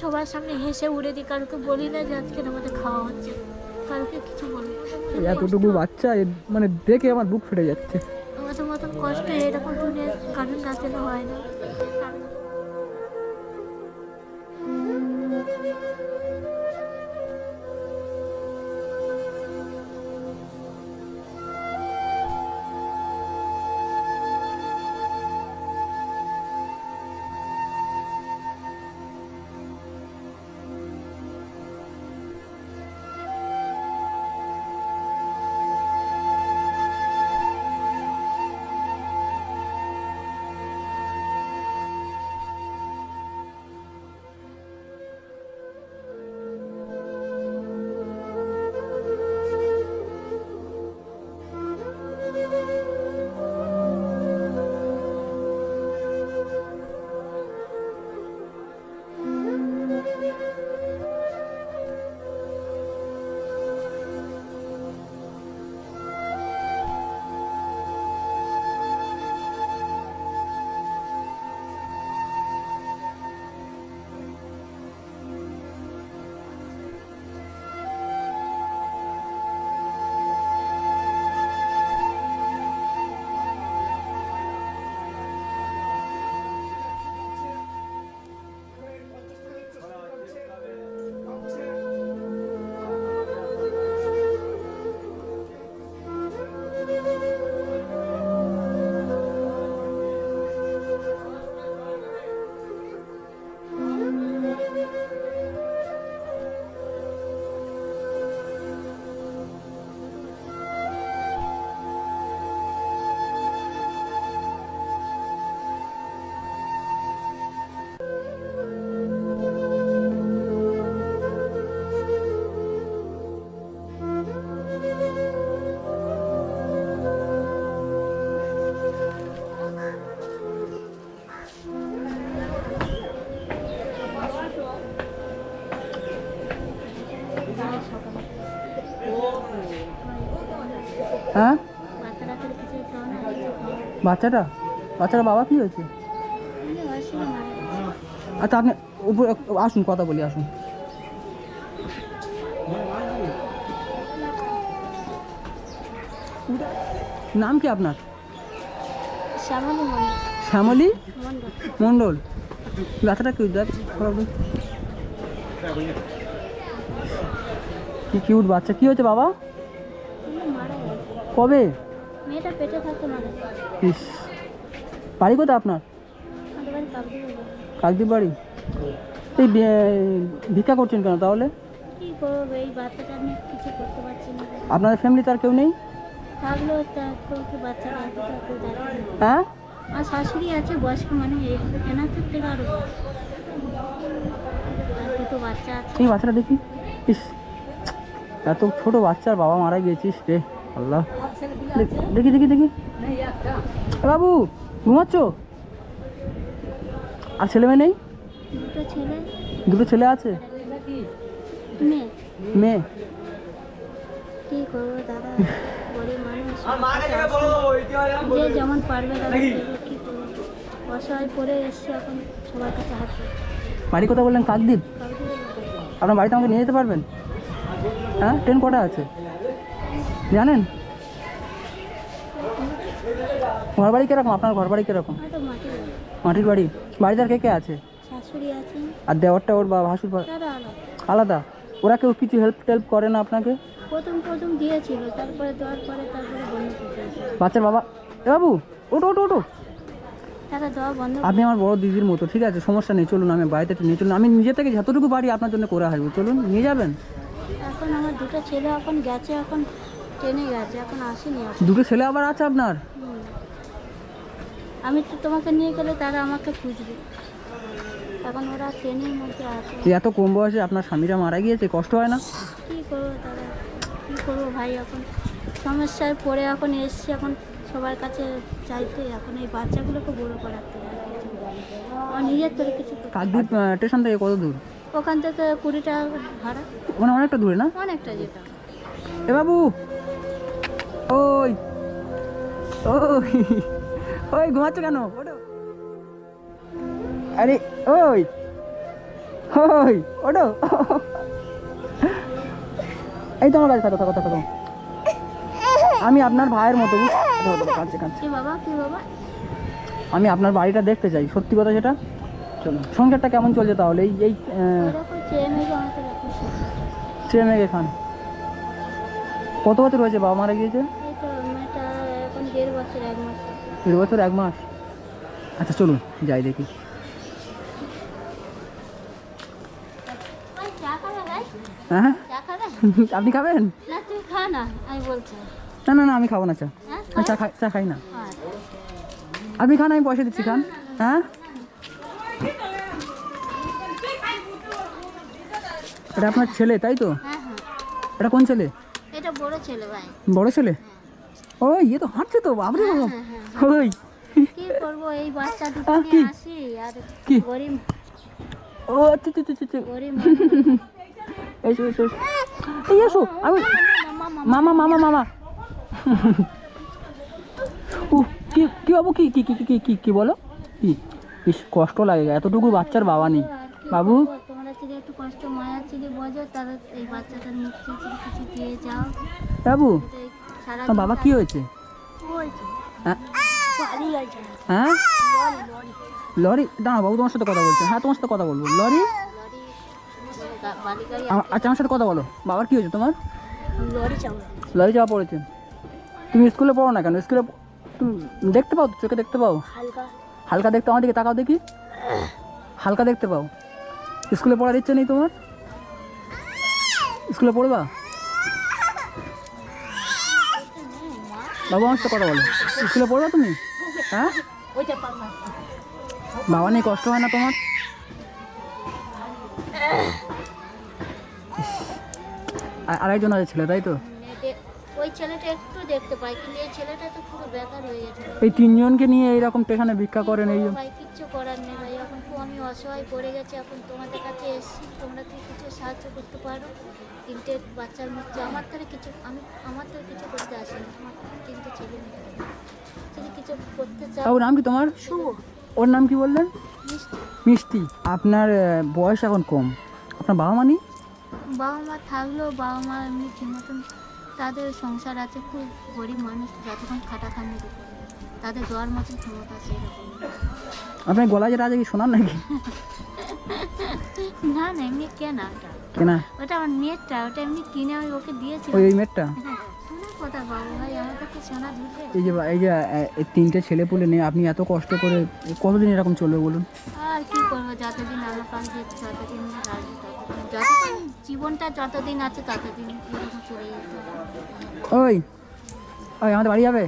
সবার সামনে হেসে উড়ে দিই কারোকে বলি না যে আজকে আমাদের খাওয়া হচ্ছে। কারোকে কিছু বলি না। এতটুকু বাচ্চা মানে দেখে আমার বুক ফেটে যাচ্ছে। আমাদের মতন কষ্ট এরকম দুনিয়ার কারণ কাছে হয় না। বাচ্চাটা? বাচ্চাটা বাবা কি হয়েছে। আচ্ছা আপনি উপরে আসুন কথা বলি আসুন। নাম কি আপনার? শ্যামলী মণ্ডল। ব্যথাটা কি কি কিউট বাচ্চা। কি হয়েছে বাবা? কবে? মেয়েটা পেটে থাকতে ইস। বাড়ি কোথায় আপনার? আমাদের বাড়ি এই ভিক্ষা করছেন কেন তাহলে? কী ফ্যামিলি আর কেউ নেই। হ্যাঁ? আর শাশুড়ি আছে বয়স্ক মানে এই- থেকে আরও দুটো বাচ্চা আছে। এই বাচ্চাটা দেখি। ইস। এত ছোট বাচ্চার বাবা মারা গিয়েছিস রে। আল্লাহ। দেখি দেখি দেখি। বাবু ঘুমাচ্ছ? আর ছেলে মেয়ে নেই? দুটো ছেলে। আছে? মেয়ে। যেমন পারবে। বাড়ি কথা বললেন কাকদ্বীপ? আপনার বাড়িতে আমাকে নিয়ে যেতে পারবেন? হ্যাঁ ট্রেন কটা আছে? জানেন? ঘর বাড়ি কীরকম? আপনার ঘর বাড়ি কীরকম। মাটির বাড়ি। বাড়িতে আর কে কে আছে? আর দেওয়ারটা ওর বা ভাসুর আলাদা। ওরা কেউ কিছু হেল্প টেল্প করে না আপনাকে? প্রথম প্রথম দিয়েছিল তারপরে দেওয়ার পরে তারপরে বাচ্চার বাবা এ বাবু ওটো ওটো ওটো আপনি আমার বড় দিদির মতো ঠিক আছে? সমস্যা নেই চলুন আমি বাড়িতে একটু নিয়ে চলুন। আমি নিজে থেকে যতটুকু পারি আপনার জন্য করে আসব চলুন নিয়ে যাবেন? এখন আমার দুটো ছেলে এখন গেছে এখন ট্রেনে গেছে এখন আসেনি দুটো ছেলে আবার আছে আপনার? আমি তো তোমাকে নিয়ে গেলে তারা আমাকে খুঁজবে। এখন ওরা ট্রেনের মধ্যে আছে। এত কম বয়সে আপনার স্বামীরা মারা গিয়েছে কষ্ট হয় না? কী করব তারা? কী করব ভাই এখন? সমস্যায় পড়ে এখন এসছি এখন সবার কাছে চাইতে এখন এই বাচ্চাগুলোকে বড় করাতে। নিজের তোর কিছু কাকদ্বীপ স্টেশন থেকে কত দূর? ওখান থেকে কুড়ি টাকা ভাড়া। মানে অনেকটা দূরে না? অনেকটা যেতাম এ বাবু ওই ওই ওই ঘুমাচ্ছ কেন? ওঠো। আরে ওই ওই ওটো এই তো আমার কাছে থাকো থাকো থাকো। আমি আপনার ভাইয়ের মতো কাঁদছে কাঁদছে। আমি আপনার বাড়িটা দেখতে চাই সত্যি কথা সেটা চলো সংসারটা কেমন চলছে তাহলে? এই এই চেয়ে মেয়ে খান কত বছর হয়েছে বাবা মারা গিয়েছে? দেড় বছর এক মাস। দেড় বছর এক মাস? আচ্ছা চলুন যাই দেখি। ভাই হ্যাঁ আপনি খাবেন? না না না আমি খাব না চা। হ্যাঁ চা খাই চা খাই না। আচ্ছা। আপনি খান আমি পয়সা দিচ্ছি খান। হ্যাঁ? এটা আপনার ছেলে তাই তো? হ্যাঁ হ্যাঁ। এটা কোন ছেলে? এটা বড় ছেলে ভাই। বড় ছেলে? ও ইয়ে তো হাঁটছে তো বাবরে বাবা হ্যাঁ হ্যাঁ ওই। কি করব এই বাচ্চা দুটো নিয়ে? আসি আর কি? গরিব। ও আচ্ছা আচ্ছা, আচ্ছা গরিব এসো এসো এসো। এই এসো। আমি মামা মামা মামা। উ কি কি বাবু কি কি কি কি কি বলো? কি? ইস কষ্ট লাগে এতটুকু বাচ্চার বাবা নেই। বাবু? একটু কষ্ট মায়া বোঝো তাহলে এই বাচ্চাটার মুখ কিছু দিয়ে যাও। বাবু? সারা আমার বাবা কি হয়েছে? হ্যাঁ? হ্যাঁ? লরি দাঁড়া বাবু তোমার সাথে কথা বলছে। হ্যাঁ তোমার সাথে কথা বলব। লরি? আচ্ছা আমার সাথে কথা বলো। বাবার কি হয়েছে তোমার? লরি যাওয়া পড়েছে। তুমি স্কুলে পড়ো না কেন? স্কুলে তুমি দেখতে পাও তো? চোখে দেখতে পাও? হালকা। হালকা দেখতে আমার দিকে তাকাও দেখি। হালকা দেখতে পাও? স্কুলে পড়ার ইচ্ছে নেই তোমার? স্কুলে পড়বা? বাবু আমার সাথে কথা বলো। স্কুলে পড়বা তুমি? হ্যাঁ? বাবা কষ্ট হয় না তোমার? আর- আরেকজন আছে ছেলে তাই তো? ওই ছেলেটা একটু দেখতে পাই কিন্তু এই ছেলেটা তো পুরো বেকার হয়ে গেছে। এই তিনজনকে নিয়ে এইরকম এখানে ভিক্ষা করেন এই ভাই কিচ্ছু করার নেই ভাই এখন তো আমি অসহায় পড়ে গেছি এখন তোমাদের কাছে এসেছি তোমরা কি কিছু সাহায্য করতে পারো? তিনটে বাচ্চার মৃত্যু আমার তো কিছু আমি আমার তো কিছু করতে আসেনি। আমার তিনটে ছেলে মেয়ে। যদি কিছু করতে চাও বাবু নাম কি তোমার? শুভ। ওর নাম কি বললেন? মিষ্টি। মিষ্টি। আপনার বয়স এখন কম। আপনার বাবা মা নেই? বাবা মা থাকলেও বাবা মা এমনি ঠিক মতন তাদের সংসার আছে খুব গরিব মানুষ যতক্ষণ খাটাখানি করে তাদের দেওয়ার মতন ক্ষমতা আছে এরকম। আপনার গলায় যেটা আছে কি শোনার নাকি? না না এমনি কেনা কেনা? ওটা আমার মেয়েরটা ওটা এমনি কিনে আমি ওকে দিয়েছিলাম। ওই মেয়েরটা? ঢুকে এই যে এই যে এই তিনটে ছেলে পুলে নিয়ে আপনি এত কষ্ট করে কতদিন এরকম চলবে বলুন? আর কি করব যতদিন আমার কাছে যতদিন যতদিন জীবনটা যতদিন আছে ততদিন চলে ওই ওই আমাদের বাড়ি যাবে?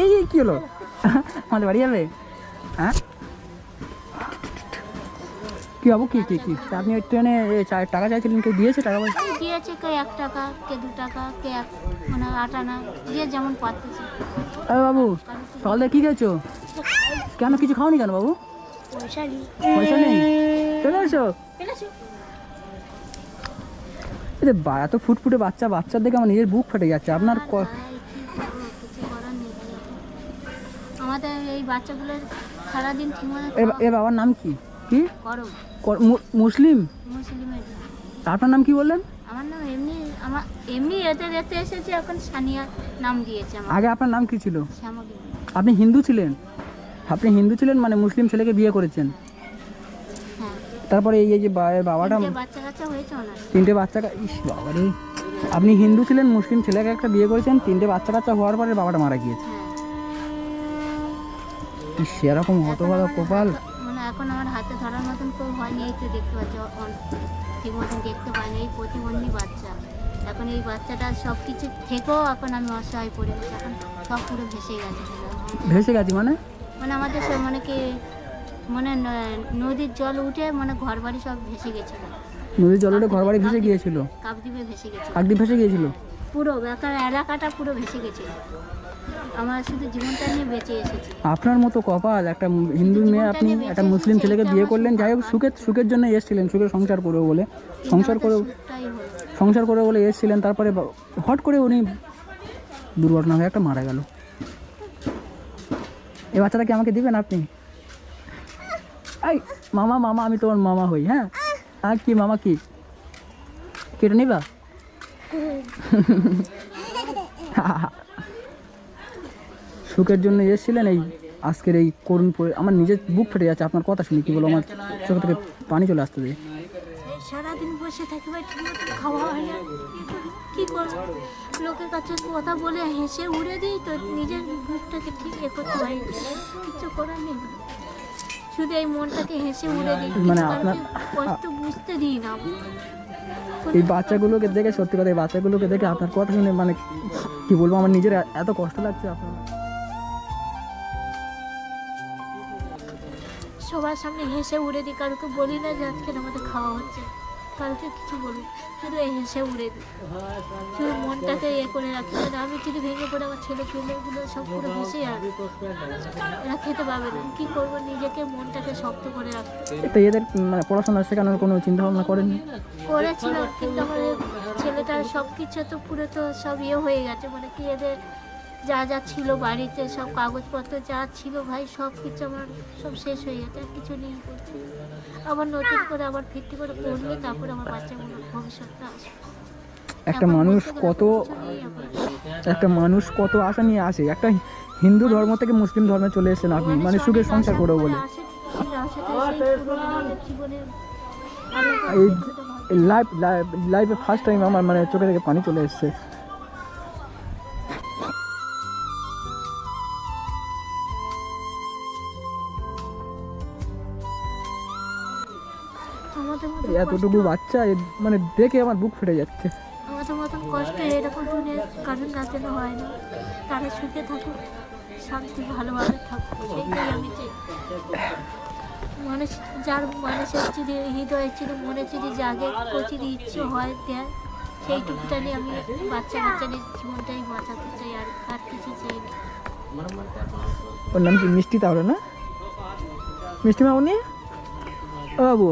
এই কি হলো? আমাদের বাড়ি যাবে? হ্যাঁ? কি বাবু কি কি কি? আপনি ওই ট্রেনে চা- টাকা চাইছিলেন কেউ দিয়েছে টাকা পয়সা? এই দিয়েছে কে এক টাকা কে দু টাকা কে এক মানে আট আনা যে যেমন পারতেছে। আরে বাবু সকাল থেকে কী খেয়েছো? কেন কিছু খাওনি কেন বাবু? পয়সা নেই। পয়সা নেই? চলে এসো। এই যে বা- এত ফুটফুটে বাচ্চা বাচ্চার দেখে আমার নিজের বুক ফেটে যাচ্ছে। আপনার ক- ভাই, কি করব? কিছু করার নেই ভাই আমাদের এই বাচ্চাগুলোর সারাদিন ঠিক মতো এ- এ বাবার নাম কি? কি মুসলিম? আপনার নাম। কি বললেন? আমার নাম এমনি আমার এমনি এতে এতে এসেছে এখন সানিয়া নাম দিয়েছে আমার। আগে আপনার নাম কি ছিল? আপনি হিন্দু ছিলেন? আপনি হিন্দু ছিলেন মানে মুসলিম ছেলেকে বিয়ে করেছেন? হ্যাঁ। তারপরে এই যে বাবাটা তিনটে বাচ্চা ইস বাবা রে আপনি হিন্দু ছিলেন মুসলিম ছেলেকে একটা বিয়ে করেছেন তিনটে বাচ্চা কাচ্চা হওয়ার পরে বাবাটা মারা গিয়েছে। হ্যাঁ। ইস এরকম হতভাগা কপাল। এখন আমার হাতে ধরার মতন কেউ হয়নি এই তো দেখতে পাচ্ছি ঠিক মতন দেখতে পাইনি এই প্রতিবন্ধী বাচ্চা। এখন এই বাচ্চাটা সব কিছু থেকেও এখন আমি অসহায় পড়ে গেছি এখন সব পুরো ভেসে গেছে। ভেসে গেছি মানে? মানে আমাদের সব মানে কি মানে নদীর জল উঠে মানে ঘর বাড়ি সব ভেসে গেছিল। নদীর জলটা ঘর বাড়ি ভেসে গিয়েছিল? কাকদ্বীপে ভেসে গেছিল। কাকদ্বীপ ভেসে গিয়েছিল? পুরো এলাকাটা পুরো ভেসে গেছিল। আমার শুধু জীবনটা নিয়ে বেঁচে এসেছি। আপনার মতো কপাল একটা হিন্দু মেয়ে আপনি একটা মুসলিম ছেলেকে বিয়ে করলেন যাই হোক সুখের সুখের জন্য এসেছিলেন সুখের সংসার করব বলে। সংসার করে সংসার করে বলে এসেছিলেন তারপরে হট করে উনি দুর্ঘটনা হয়ে একটা মারা গেল। এই বাচ্চাটা কি আমাকে দিবেন আপনি? এই মামা মামা আমি তোমার মামা হই হ্যাঁ? আর কি মামা কি? কেটে নিবা? সুখের জন্য এসেছিলেন এই আজকের এই করুণ পরি- আমার নিজের বুক ফেটে যাচ্ছে আপনার কথা শুনি কি বলো আমার চোখ থেকে পানি চলে আসতে দিয়ে এই সারাদিন বসে থাকি ভাই ঠিক খাওয়া হয় না। কি করব? লোকের কাছে কথা বলে হেসে উড়ে দিই তো নিজের মুখটাকে ঠিক এ করতে পারি কিছু করার নেই। শুধু এই মনটাকে হেসে উড়ে দিই। মানে আপনার- কষ্ট বুঝতে দিই না। এই বাচ্চাগুলোকে দেখে সত্যি কথা এই বাচ্চাগুলোকে দেখে আপনার কথা শুনে মানে কি বলব আমার নিজের এত কষ্ট লাগছে আপনার। সবার সামনে হেসে উড়ে দিই কারোকে বলি না যে আজকে আমাদের খাওয়া হচ্ছে। কারোকে কিছু বলি শুধু এই হেসে উড়ে দিই। শুধু মনটাকে ইয়ে করে রাখতে হবে আমি যদি ভেঙে পড়ে আমার ছেলে পেলেগুলো সব পুরো হেসে আর এরা খেতে পাবে না। কী করব? নিজেকে মনটাকে শক্ত করে রাখতে। তো এদের মানে পড়াশোনা শেখানোর কোনো চিন্তা ভাবনা করেননি করেছিল কিন্তু আমার এই ছেলেটার সব কিছু তো পুরো তো সব ইয়ে হয়ে গেছে মানে কি এদের যা যা ছিল বাড়িতে সব কাগজপত্র যা ছিল ভাই সব কিছু আমার সব শেষ হয়ে গেছে আর কিছু নেই আবার নতুন করে আবার ফিরতি করে পড়লে তারপরে আমার বাচ্চাগুলো ভবিষ্যৎটা আসবে একটা মানুষ কত। একটা মানুষ কত আশা নিয়ে আসে একটা হিন্দু ধর্ম থেকে মুসলিম ধর্মে চলে এসেছেন আপনি মানে সুখের সংসার করো বলে এই। লাইফ লাইফে ফার্স্ট টাইম আমার মানে চোখে থেকে পানি চলে এসছে এতটুকু বাচ্চা মানে দেখে আমার বুক ফেটে যাচ্ছে। আমাদের মতন কষ্ট এরকম দুনিয়া কারণ না যেন হয় না। তারা সুখে থাকুক শান্তি ভালোভাবে থাকুক সেইটাই আমি চাই। মানুষ যার মানুষের যদি হৃদয়ে যদি মনে যদি জাগে যদি ইচ্ছে হয় দেয় সেইটুকুটা নিয়ে আমি বাচ্চা বাচ্চাদের জীবনটাই বাঁচাতে চাই আর আর কিছু চাই না। ওর নাম কি? মিষ্টি তাহলে না? মিষ্টি মামনি? বাবু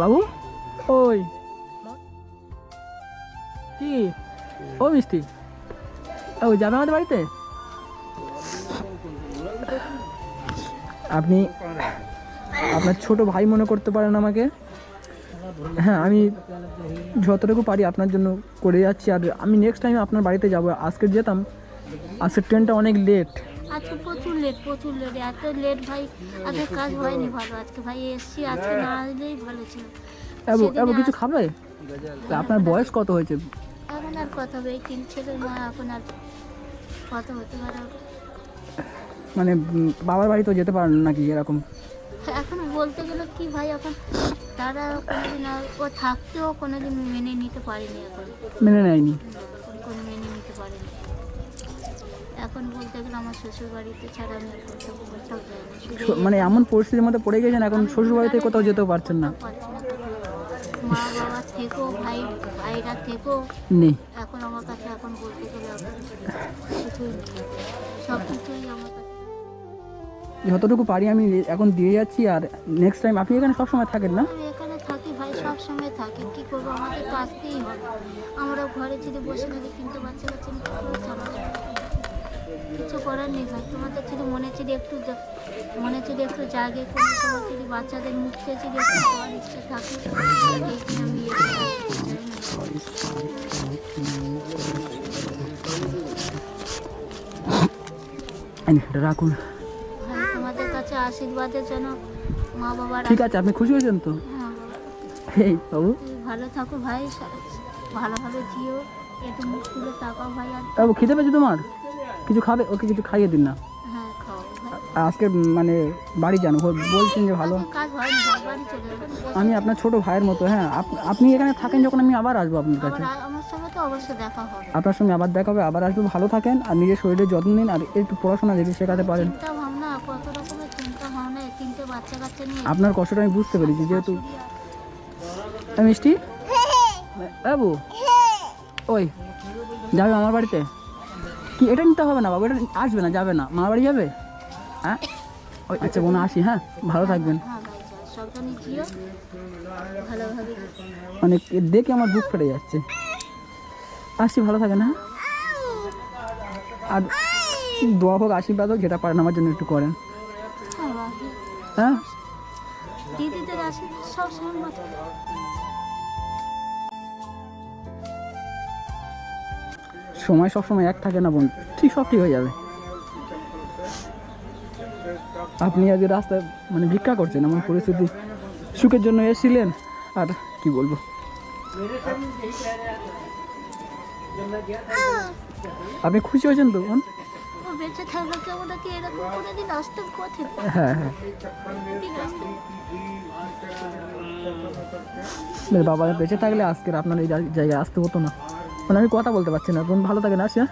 বাবু? ওই। কি? ও মিষ্টি। ও যাবে আমাদের বাড়িতে? আপনি আপনার ছোট ভাই মনে করতে পারেন আমাকে? হ্যাঁ আমি যতটুকু পারি আপনার জন্য করে যাচ্ছি। আর আমি নেক্সট টাইম আপনার বাড়িতে যাব। আজকে যেতাম আজকের ট্রেনটা অনেক লেট লেট প্রচুর লেট এত লেট ভাই আজকে কাজ হয়নি ভালো আজকে ভাই এসছি আজকে না আসলেই ভালো ছিল। এবু কিছু খাবে? তা আপনার বয়স কত হয়েছে? এখন আর কথা হবে এই তিন ছেলের মা এখন আর কত হতে পারে মানে বাবার বাড়িতেও যেতে পারেন নাকি এরকম? এখন বলতে গেলে কি ভাই এখন তারা কোনোদিন ও থাকতেও কোনোদিন মেনে নিতে পারেনি এখন। মেনে নেয়নি? কোনো মেনে নিতে পারেনি। এখন বলতে গেলে আমার শ্বশুর বাড়িতে ছাড়া আমি আর কোথাও কোথাও যাই না। শুধু স- মানে এমন পরিস্থিতির মধ্যে পড়ে গেছেন এখন শ্বশুর বাড়িতে কোথাও যেতেও পারছেন না। পারছি না। মা বাবা থেকেও ভাই ভাইরা থেকেও নেই এখন আমার কাছে এখন বলতে গেলে এখন কিছুই নেই। সব কিছুই আমার কাছে। যতটুকু পারি আমি এখন দিয়ে যাচ্ছি আর নেক্সট টাইম আপনি এখানে সবসময় থাকেন না? আমি এখানে থাকি ভাই সব সময় থাকি। কি করব? আমাদের তো আসতেই হবে। আমরা ঘরে যদি বসে থাকি কিন্তু বাচ্চা কাচ্চা নিয়ে কি করে চালাবো? কিছু করার নেই ভাই। তোমাদের যদি মনে যদি একটু মনে যদি একটু জাগে কোনো সময় যদি বাচ্চাদের মুখে যদি একটু পাওয়ার ইচ্ছে থাকে আমি রাখুন। তোমাদের কাছে আশীর্বাদের জন্য মা বাবার ঠিক আছে আপনি খুশি হয়েছেন তো? হ্যাঁ। এই বাবু। ভালো থাকো ভাই ভালোভাবে জিও একটু মুখ তুলে তাকাও ভাই আর খেতে পেয়েছি তোমার? কিছু খাবে? ওকে কিছু খাইয়ে দিন না। হ্যাঁ আজকে মানে বাড়ি যান। বলছেন যে ভালো। আমি আপনার ছোট ভাইয়ের মতো হ্যাঁ। আপ- আপনি এখানে থাকেন যখন আমি আবার আসব আপনার কাছে। আবার আমার সঙ্গে তো অবশ্যই দেখা হবে। আপনার সঙ্গে আবার দেখা হবে আবার আসব। ভালো থাকেন আর নিজের শরীরের যত্ন নিন আর একটু পড়াশোনা যদি শেখাতে পারেন। চিন্তা ভাবনা কত রকমের চিন্তা ভাবনা এই তিনটে বাচ্চা কাচ্চা নিয়ে। আপনার কষ্টটা আমি বুঝতে পেরেছি যেহেতু মিষ্টি? বাবু? ওই যাবে আমার বাড়িতে? কি, এটা নিতে হবে না বাবু, এটা আসবে না, যাবে না। মামার বাড়ি যাবে? হ্যাঁ? ওই আচ্ছা বোন, আসি হ্যাঁ? ভালো থাকবেন। মানে দেখে আমার বুক ফেটে যাচ্ছে। আসি, ভালো থাকেন হ্যাঁ? আর দোয়া হোক, আশীর্বাদ হোক, যেটা পারেন আমার জন্য একটু করেন। হ্যাঁ? দিদিদের সব সময় সময় সব সময় এক থাকে না বোন ঠিক সব ঠিক হয়ে যাবে। আপনি আজ রাস্তায় মানে ভিক্ষা করছেন আমার পরিস্থিতি। সুখের জন্য এসেছিলেন আর কি বলব? আপনি খুশি হয়েছেন তো বোন? বেঁচে থাকলে কি আমাদেরকে এরকম করে দিন আসতে হ্যাঁ হ্যাঁ। বাবা বেঁচে থাকলে আজকের আপনার এই জায়গায় আসতে হতো না। মানে আমি কথা বলতে পারছি না। বোন ভালো থাকে না আসি হ্যাঁ